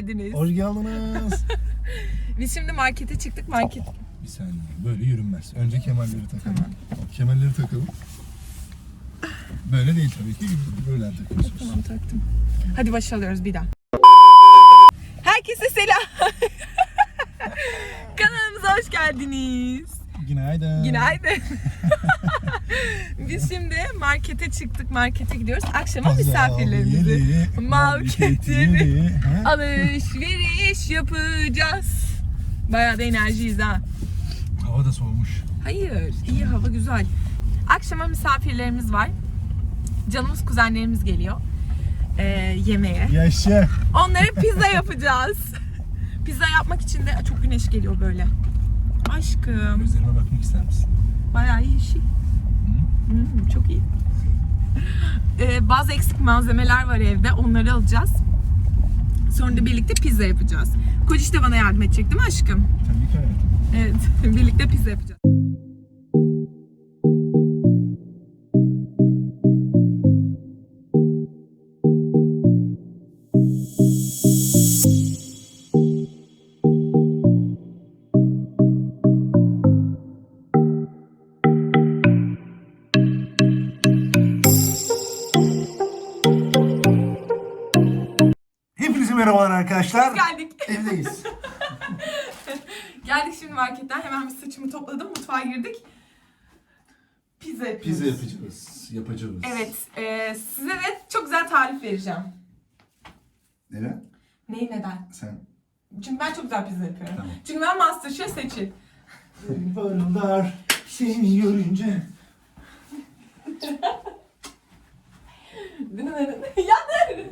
geldiniz. Hoş geldiniz. Biz şimdi markete çıktık. Market Bir saniye. Böyle yürünmez. Önce kemerleri takalım. Kemerleri takalım. Böyle değil tabii ki. Böyle takıyorsunuz. Tamam taktım. Hadi başlıyoruz bir daha. Herkese selam. Kanalımıza hoş geldiniz. Günaydın. Günaydın. Biz şimdi markete çıktık. Markete gidiyoruz. Akşama Pazar misafirlerimizi yeri, ha? alışveriş yapacağız. Bayağı da enerjiyiz ha. Hava da soğumuş. Hayır, iyi hava güzel. Akşama misafirlerimiz var. Canımız kuzenlerimiz geliyor ee, yemeğe. Yaşa. Onlara pizza yapacağız. pizza yapmak için de çok güneş geliyor böyle. Aşkım, Gözlerime bakmak ister misin? bayağı iyi şey. Hmm, çok iyi. Ee, bazı eksik malzemeler var evde, onları alacağız. Sonra da birlikte pizza yapacağız. Kociş de bana yardım edecek değil mi aşkım? Tabii ki hayatım. Evet, birlikte pizza yapacağız. Arkadaşlar. Geldik. Evdeyiz. Geldik şimdi marketten. Hemen bir saçımı topladım. Mutfağa girdik. Pizza yapıyoruz. Pizza yapacağız. Yapacağız. Evet. e, size de çok güzel tarif vereceğim. Neden? Neyi neden? Sen Çünkü ben çok güzel pizza yapıyorum. Tamam. Çünkü ben Masterchef seçil. Parıldar seni görünce. ya dur.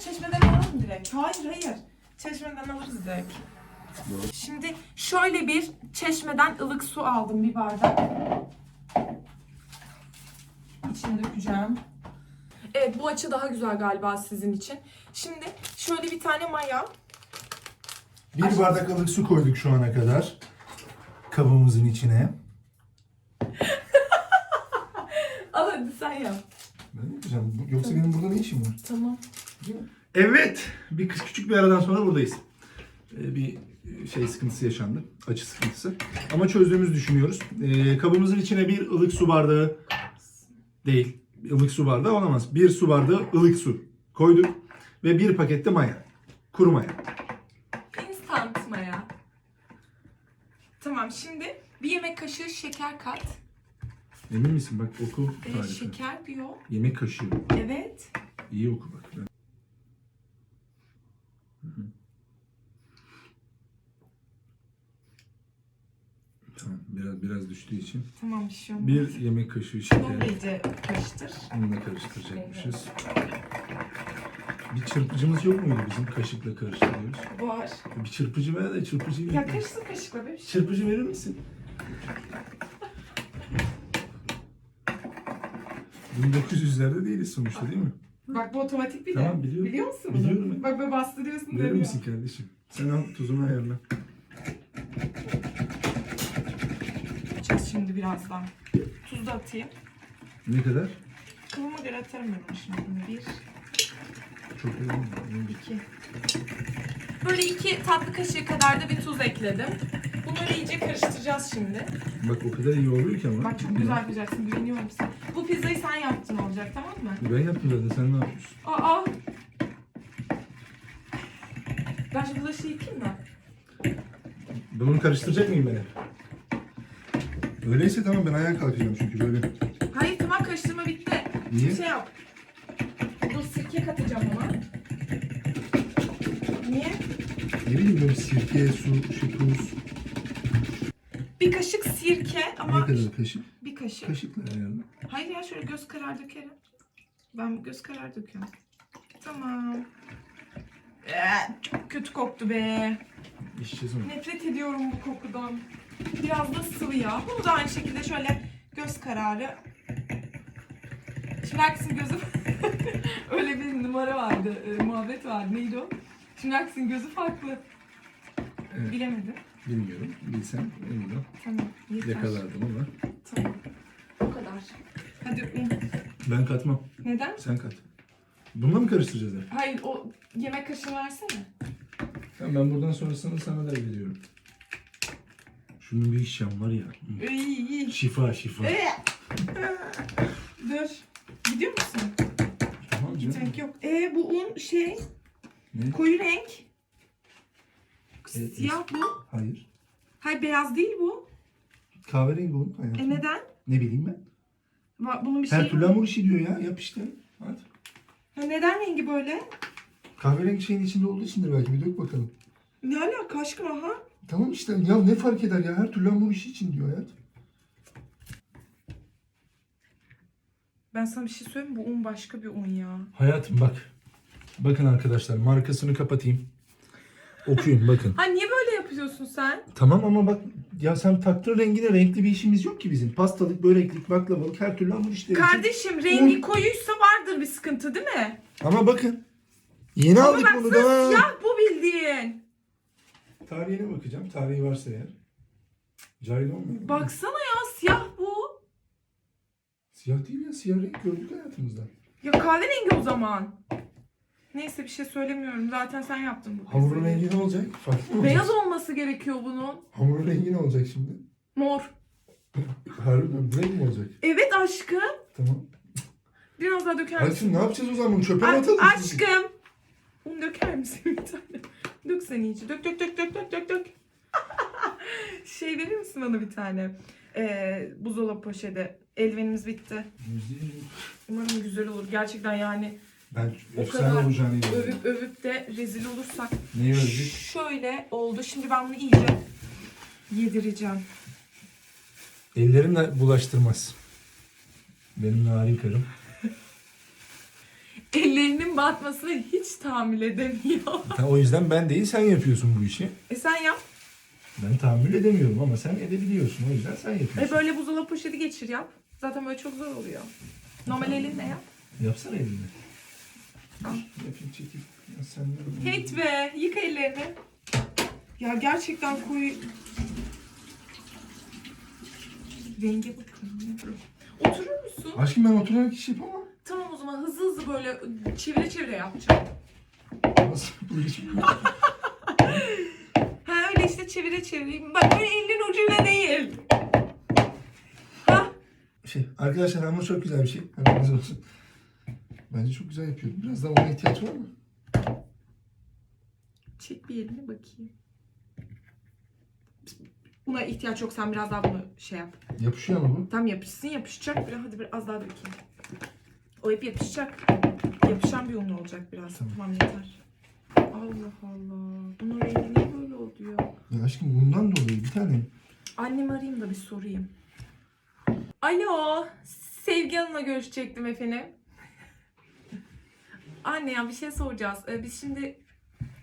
Çeşmeden alalım direkt. Hayır hayır. Çeşmeden alırız direkt. Doğru. Şimdi şöyle bir çeşmeden ılık su aldım bir bardak. İçine dökeceğim. Evet bu açı daha güzel galiba sizin için. Şimdi şöyle bir tane maya. Bir bardak ılık su koyduk şu ana kadar. Kabımızın içine. Al hadi sen yap. Ben yapacağım. Yoksa benim burada ne işim var? Tamam. Evet. Bir küçük bir aradan sonra buradayız. Ee, bir şey sıkıntısı yaşandı. Açı sıkıntısı. Ama çözdüğümüzü düşünüyoruz. Ee, kabımızın içine bir ılık su bardağı değil. ılık su bardağı olamaz. Bir su bardağı ılık su koyduk. Ve bir pakette maya. Kuru maya. Instant maya. Tamam şimdi bir yemek kaşığı şeker kat. Emin misin? Bak oku Ee, tarifi. şeker diyor. Yemek kaşığı. Evet. İyi oku bak. Ben- Hı hı. Tamam biraz biraz düştüğü için Tamam bir şey olmaz. bir yemek kaşığı Bunu şeker iyice karıştır. onunla karıştıracakmışız. Bir çırpıcımız yok muydu bizim kaşıkla karıştırıyoruz? Var. Bir çırpıcı ver de çırpıcıyı Ya ver. karışsın kaşıkla be. Çırpıcı verir misin? 1900'lerde değiliz sonuçta değil mi? Bak bu otomatik bir de. Tamam, biliyorum. Biliyor musun? Biliyorum. bunu? Bak böyle bastırıyorsun Verir misin kardeşim? Sen al tuzunu ayarla. Yapacağız şimdi birazdan. Tuz da atayım. Ne kadar? Kıvama göre atarım ben şimdi. Bir, Çok iyi oldu. iki. Böyle iki tatlı kaşığı kadar da bir tuz ekledim. Bunları iyice karıştıracağız şimdi. Bak o kadar iyi oluyor ki ama. Bak çok güzel yapacaksın. Güveniyorum sana. Bu pizzayı sen yaptın olacak tamam mı? Ben yaptım zaten sen ne yapıyorsun? Aa. Ben şu bulaşığı yıkayayım mı? Ben onu karıştıracak mıyım ben hep? Öyleyse tamam ben ayağa kalkacağım çünkü böyle. Hayır tamam karıştırma bitti. Niye? Şey yap. Dur sirke katacağım ama. Niye? Ne bileyim böyle sirke, su, şey, tuz. Bir kaşık sirke Ne ama kadar kaşık? bir kaşık. Kaşıkla ayarla. Hayır ya şöyle göz karar dökerim. Ben göz karar döküyorum. Tamam. Ee, çok kötü koktu be. Onu. Nefret ediyorum bu kokudan. Biraz da sıvı yağ. Bunu da aynı şekilde şöyle göz kararı. Şimdi herkesin gözü... Öyle bir numara vardı, e, muhabbet vardı. Neydi o? Şimdi herkesin gözü farklı. Evet. Bilemedim. Bilmiyorum. Bilsem emin ol. Tamam. Yeter. Yakalardım ama. Tamam. O kadar. Hadi un. Ben katmam. Neden? Sen kat. Bununla mı karıştıracağız hep? Hayır o yemek kaşığı versene. Tamam ben buradan sonrasını sana da veriyorum. Şunun bir iş yan var ya. İyi iyi. Şifa şifa. Ee. Dur. Gidiyor musun? Tamam canım. Renk yok. Ee bu un şey Ne? koyu renk. Evet, Siyah bu. Hayır. Hayır beyaz değil bu. Kahverengi bunun hayatım. E neden? Ne bileyim ben. Va- Bunun bir şeyi Her türlü hamur işi diyor ya. Yap işte. Hadi. Ha, neden rengi böyle? Kahverengi şeyin içinde olduğu içindir belki. Bir dök bakalım. Ne alaka aşkım aha? Tamam işte. Ya ne fark eder ya? Her türlü hamur işi için diyor hayat. Ben sana bir şey söyleyeyim mi? Bu un başka bir un ya. Hayatım bak. Bakın arkadaşlar markasını kapatayım. Okuyun bakın. Ha niye böyle yapıyorsun sen? Tamam ama bak ya sen taktığın rengine renkli bir işimiz yok ki bizim. Pastalık, böreklik, baklavalık her türlü hamur işleri için. Kardeşim rengi koyuysa vardır bir sıkıntı değil mi? Ama bakın. Yeni Ama aldık bunu baksana da. siyah bu bildiğin. Tarihine bakacağım. Tarihi varsa eğer. Cahil olmayalım. Baksana ya siyah bu. Siyah değil ya. Siyah renk gördük hayatımızda. Ya kahverengi o zaman. Neyse bir şey söylemiyorum. Zaten sen yaptın bu Hamurun rengi ne olacak? Farklı mı olacak? Beyaz olması gerekiyor bunun. Hamurun rengi ne olacak şimdi? Mor. Harbiden renk mi olacak? Evet aşkım. Tamam. Biraz daha döker Hadi misin? şimdi ne yapacağız o zaman? Bunu çöpe mi A- atalım? aşkım. Un döker misin bir tane? Dök sen iyice. Dök dök dök dök dök dök dök. şey verir misin bana bir tane? Ee, buzdolabı poşeti. Eldivenimiz bitti. Umarım güzel olur. Gerçekten yani Ben O kadar olacağını inanıyorum. övüp övüp de rezil olursak. Neyi övdük? Şöyle oldu. Şimdi ben bunu iyice yedireceğim. Ellerimle bulaştırmaz. Benim narin karım. Ellerinin batmasını hiç tahammül edemiyor. O yüzden ben değil sen yapıyorsun bu işi. E sen yap. Ben tahammül edemiyorum ama sen edebiliyorsun. O yüzden sen yapıyorsun. E böyle buzdolabı poşeti geçir yap. Zaten böyle çok zor oluyor. Normal elinle yap. Yapsana elini. Al. Yapayım çekeyim. Ya sen ne Kate be yıka ellerini. Ya gerçekten koyu... Renge bakın. Oturur musun? Aşkım ben oturarak iş yapamam. Tamam o zaman hızlı hızlı böyle çevire çevire yapacağım. Ha öyle işte çevire çevire. Bak böyle elin ucuyla değil. Ha şey, arkadaşlar hamur çok güzel bir şey. Haberiniz olsun. Bence çok güzel yapıyorum. Biraz daha ona ihtiyaç var mı? çek bir elini bakayım. Buna ihtiyaç yok sen biraz daha bunu şey yap. Yapışıyor ama bu. Tam yapışsın yapışacak biraz hadi biraz daha dökeyim. O hep yapışacak. Yapışan bir un olacak biraz. Tamam. Tamam, yeter. Allah Allah. Bunun rengi niye böyle oldu ya? Ya aşkım bundan dolayı bir tane. Annemi arayayım da bir sorayım. Alo. Sevgi Hanım'la görüşecektim efendim. Anne ya bir şey soracağız. Ee, biz şimdi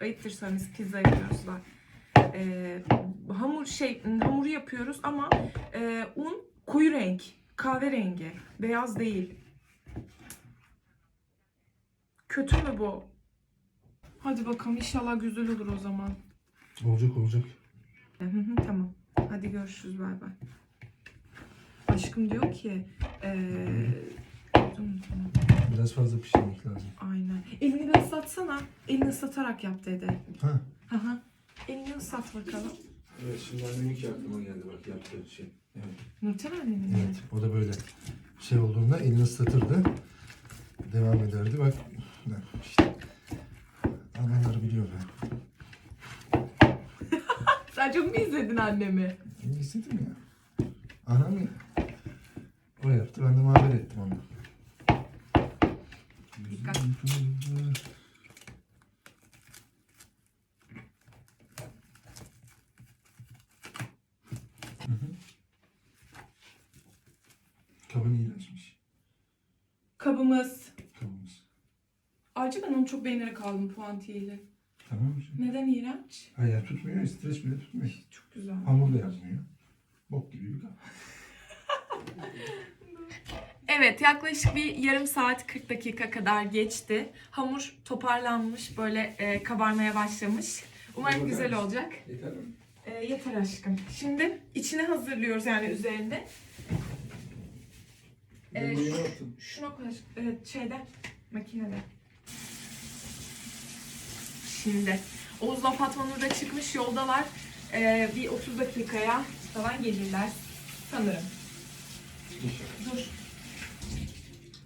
ayıptır söylemesi pizza yapıyoruz da. Ee, hamur şey hamuru yapıyoruz ama e, un koyu renk, kahverengi, beyaz değil. Kötü mü bu? Hadi bakalım inşallah güzel olur o zaman. Olacak olacak. Hı hı, tamam. Hadi görüşürüz bay bay. Aşkım diyor ki eee tamam, tamam. Biraz fazla pişirmek lazım. Aynen. Elini bir ıslatsana. Elini ıslatarak yap dedi. Ha. Hı hı. Elini ıslat bakalım. Evet şimdi annemin ki aklıma geldi bak yaptığı şey. Evet. Nurten annenin mi? evet. O da böyle şey olduğunda elini ıslatırdı. Devam ederdi bak. İşte. Analar biliyor ben. Sen çok mu izledin annemi? İyi istedim ya. Anam ya. O yaptı ben de muhabbet ettim onu. Dikkat. Kabın iyileşmiş. Kabımız. Ayrıca ben onu çok beğenerek aldım puantiyeyle. Tamam mı? şimdi? Neden iğrenç? Hayır tutmuyor, stres bile tutmuyor. Çok güzel. Hamur da yazmıyor. Bok gibi bir kap. Evet yaklaşık bir yarım saat 40 dakika kadar geçti. Hamur toparlanmış böyle e, kabarmaya başlamış. Umarım güzel olacak. Yeter mi? E, yeter aşkım. Şimdi içini hazırlıyoruz yani üzerinde. Ben bunu şu- attım. Şuna koy aşkım. Evet şeyde makinede. Şimdi. Oğuz'la Fatma Nur da çıkmış yoldalar. Ee, bir 30 dakikaya falan gelirler sanırım. Dur.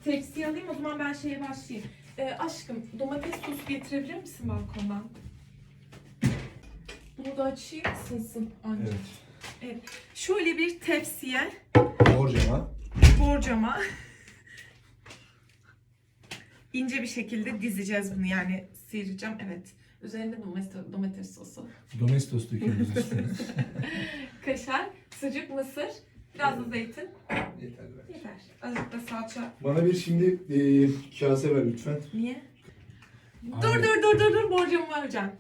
Tepsiyi alayım o zaman ben şeye başlayayım. Ee, aşkım domates sosu getirebilir misin balkondan? Bunu da açayım ısınsın anne. Evet. Evet. Şöyle bir tepsiye Borcama. borcama ince bir şekilde dizeceğiz bunu yani sıyıracağım evet. Üzerinde domates, domates sosu, Domestos döküyoruz üstüne. kaşar, sucuk, mısır, biraz da zeytin. Yeter. Yeter. Azıcık da salça. Bana bir şimdi e, kase ver lütfen. Niye? Abi. Dur dur dur dur dur borcamı vereceğim.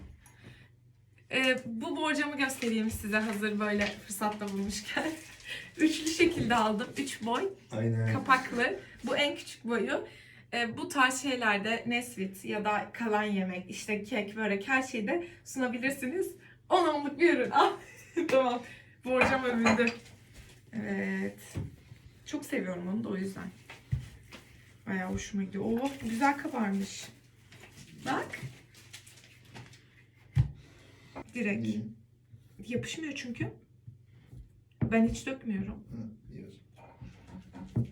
Ee, bu borcamı göstereyim size hazır böyle fırsatta bulmuşken. Üçlü şekilde aldım. Üç boy. Aynen. kapaklı. Bu en küçük boyu. E, bu tarz şeylerde Nesvit ya da kalan yemek, işte kek, börek her şeyde sunabilirsiniz. 10 onluk bir ürün. Ah, tamam. Borcam övüldü. Evet. Çok seviyorum onu da o yüzden. Bayağı hoşuma gidiyor. Oo, güzel kabarmış. Bak. Direkt. Yapışmıyor çünkü. Ben hiç dökmüyorum. Hı, iyi o zaman.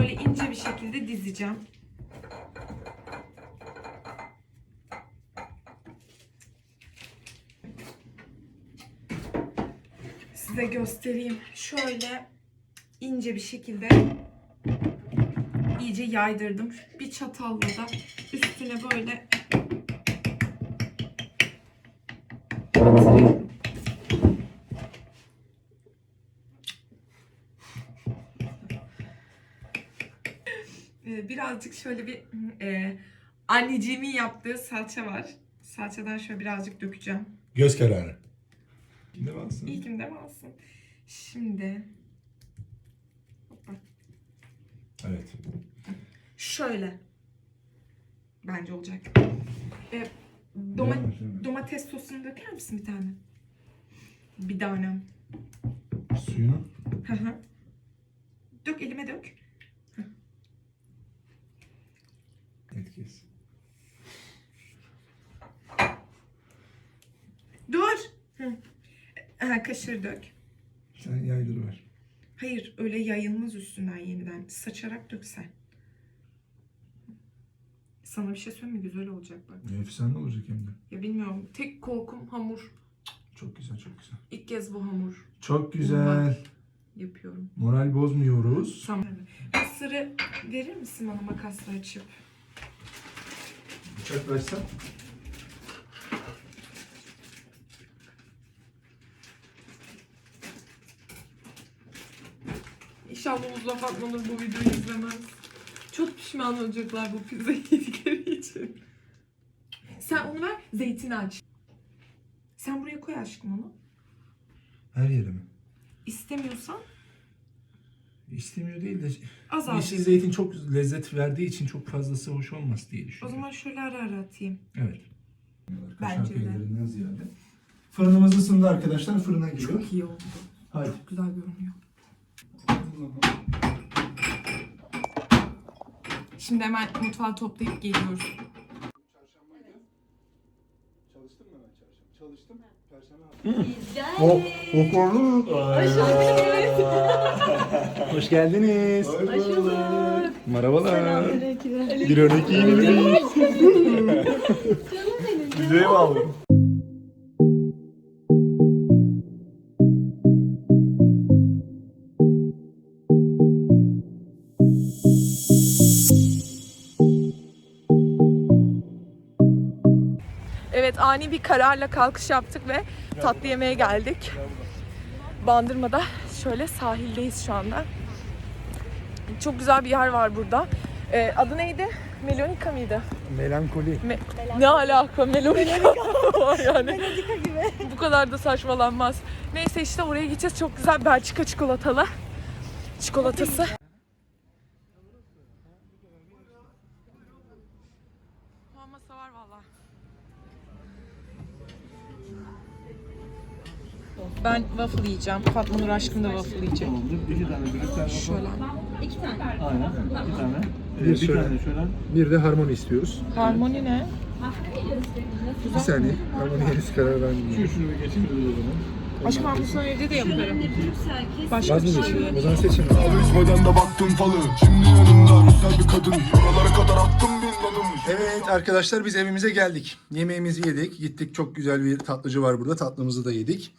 Şöyle ince bir şekilde dizeceğim. Size göstereyim. Şöyle ince bir şekilde iyice yaydırdım. Bir çatalla da üstüne böyle batırıyorum. Ee, birazcık şöyle bir e, anneciğimin yaptığı salça var. Salçadan şöyle birazcık dökeceğim. Göz kararı. Kimde varsın? İlkinde mi alsın? Şimdi Hoppa. Evet. şöyle bence olacak. Ee, Devam doma- domates sosunu döker misin bir tane? Bir tane. Suyunu. Hı hı. dök elime dök. Dur. Hı. Ha, kaşır dök. Sen yaydır ver. Hayır öyle yayılmaz üstünden yeniden. Saçarak döksen. Sana bir şey söyleyeyim mi? Güzel olacak bak. Efsane olacak hem de. Ya bilmiyorum. Tek korkum hamur. Çok güzel, çok güzel. İlk kez bu hamur Çok güzel. yapıyorum. Moral bozmuyoruz. Tamam. Mısırı verir misin bana makasla açıp? Bıçak versen. İnşallah Uzla Fatma Nur bu videoyu izlemez. Çok pişman olacaklar bu pizza yedikleri için. Sen onu ver, zeytin aç. Sen buraya koy aşkım onu. Her yere mi? İstemiyorsan İstemiyor değil de az az. yeşil zeytin çok lezzet verdiği için çok fazlası hoş olmaz diye O düşünüyorum. zaman şöyle ara ara atayım. Evet. Bence Kaşar de. peynirinden ziyade. Fırınımız ısındı arkadaşlar. Fırına giriyor. Çok iyi oldu. Haydi. Güzel görünüyor. Şimdi hemen mutfağı toplayıp geliyoruz. Çalıştım mı ben çarşamba? Çalıştım. Perşembe O, o konu. Hoş geldiniz. Hoş bulduk. Merhabalar. Bir örnek yeni Videoya bağlı. Evet ani bir kararla kalkış yaptık ve tatlı yemeğe geldik. Bandırma'da şöyle sahildeyiz şu anda. Çok güzel bir yer var burada. Ee, adı neydi? Melonika mıydı? Melankoli. Ne alaka Melonika var yani. Bu kadar da saçmalanmaz. Neyse işte oraya gideceğiz. Çok güzel Belçika çikolatalı. Çikolatası. Masa var valla. Ben waffle yiyeceğim. Fatma Nur aşkım da waffle yiyecek. Şöyle. İki tane. Aynen. İki tane. Bir bir, şöyle. tane şöyle. Bir de harmoni istiyoruz. Harmoni ne? Bir saniye. Harmoniye henüz karar vermedim. Şu şunu bir geçin o zaman. Aşkım ben bunu sana evde de yaparım. Başka Vaz bir şey. O zaman seçin. Üzmeden de baktım falı Şimdi yanımda güzel bir kadın Oralara kadar attım bin adım Evet arkadaşlar biz evimize geldik. Yemeğimizi yedik. Gittik çok güzel bir tatlıcı var burada. Tatlımızı da yedik.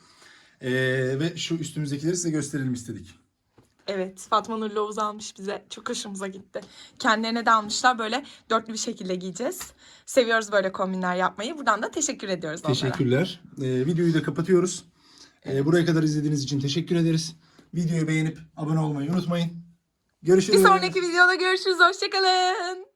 Ee, ve şu üstümüzdekileri size gösterelim istedik. Evet Fatma Nur Lovuz almış bize. Çok hoşumuza gitti. Kendilerine de almışlar. Böyle dörtlü bir şekilde giyeceğiz. Seviyoruz böyle kombinler yapmayı. Buradan da teşekkür ediyoruz onlara. Teşekkürler. Ee, videoyu da kapatıyoruz. Ee, buraya kadar izlediğiniz için teşekkür ederiz. Videoyu beğenip abone olmayı unutmayın. Görüşürüz. Bir sonraki videoda görüşürüz. Hoşçakalın.